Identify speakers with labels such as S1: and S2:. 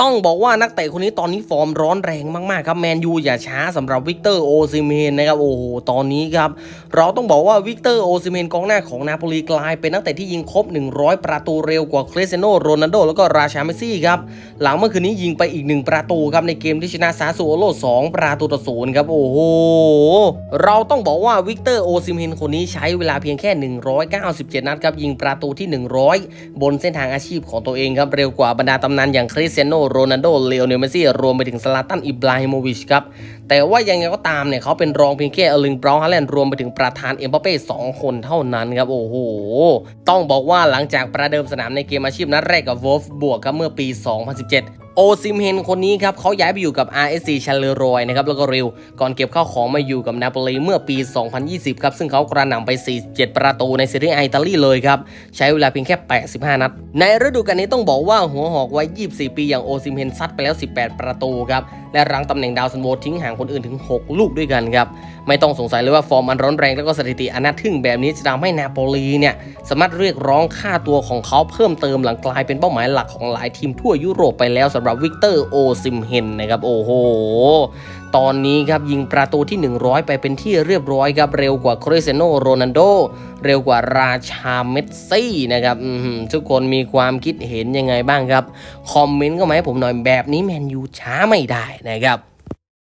S1: ต้องบอกว่านักเตะคนนี้ตอนนี้ฟอร์มร้อนแรงมากๆครับแมนยูอย่าช้าสำหรับวิกเตอร์โอซิเมนนะครับโอ้โหตอนนี้ครับเราต้องบอกว่าวิกเตอร์โอซิเมนกองหน้าของนาโปลีกลายเป็นนักเตะที่ยิงครบ 100 ประตูเร็วกว่าคริสเตียโนโรนัลโดแล้วก็ราชาเมซี่ครับหลังเมื่อคืนนี้ยิงไปอีก 1 ประตูครับในเกมที่ชนะซาซูโอโล2ประตูต่อศูนย์ครับโอ้โหเราต้องบอกว่าวิกเตอร์โอซิเมนคนนี้ใช้เวลาเพียงแค่ 197 นัดครับยิงประตูที่ 100 บนเส้นทางอาชีพของตัวเองครับเร็วกว่าบรรดาตำนานอย่างคริสเตียโนโรนัลโดเลโอเนลเมซี่รวมไปถึงสลาตันอิบราฮิโมวิชครับแต่ว่ายังไงก็ตามเนี่ยเขาเป็นรองเพียงแค่เอลิงบราวน์ฮาแลนด์รวมไปถึงประธานเอ็มบัปเป้สองคนเท่านั้นครับโอ้โห ต้องบอกว่าหลังจากประเดิมสนามในเกมอาชีพนัดแรกกับวอลฟบวกครับเมื่อปี 2017 โอซิมเฮนคนนี้ครับเขาย้ายไปอยู่กับ RSC ชาเลโรยนะครับแล้วก็เร็วก่อนเก็บข้าของมาอยู่กับนาโปลีเมื่อปี 2020 ครับซึ่งเขากระหน่ำไป 47 ประตูในซีรีส์อิตาลีเลยครับ ใช้เวลาเพียงแค่ 85 นัด ในฤดูกาลนี้ต้องบอกว่าหัวหอกวัย 24 ปีอย่างโอซิมเฮนซัดไปแล้ว 18 ประตูครับและรังตำแหน่งดาวซันโวทิ้งห่างคนอื่นถึง 6 ลูกด้วยกันครับไม่ต้องสงสัยเลยว่าฟอร์มอันร้อนแรงแล้วก็สถิติอันน่าทึ่งแบบนี้จะทำให้นาโปลีเนี่ยสามารถเรียกร้องค่าตัวของเขาเพิ่มเติมหลังกลายเป็นเป้าหมายหลักของหลายทีมทั่วยุโรปไปแล้วสำหรับวิกเตอร์โอซิมเฮนนะครับโอ้โหตอนนี้ครับยิงประตูที่ 100 ไปเป็นที่เรียบร้อยครับเร็วกว่าคริสเตียโนโรนัลโดเร็วกว่าราชาเมสซี่นะครับทุกคนมีความคิดเห็นยังไงบ้างครับ คอมเมนต์ก็มาให้ผมหน่อยแบบนี้แมนยูช้าไม่ได้นะครับ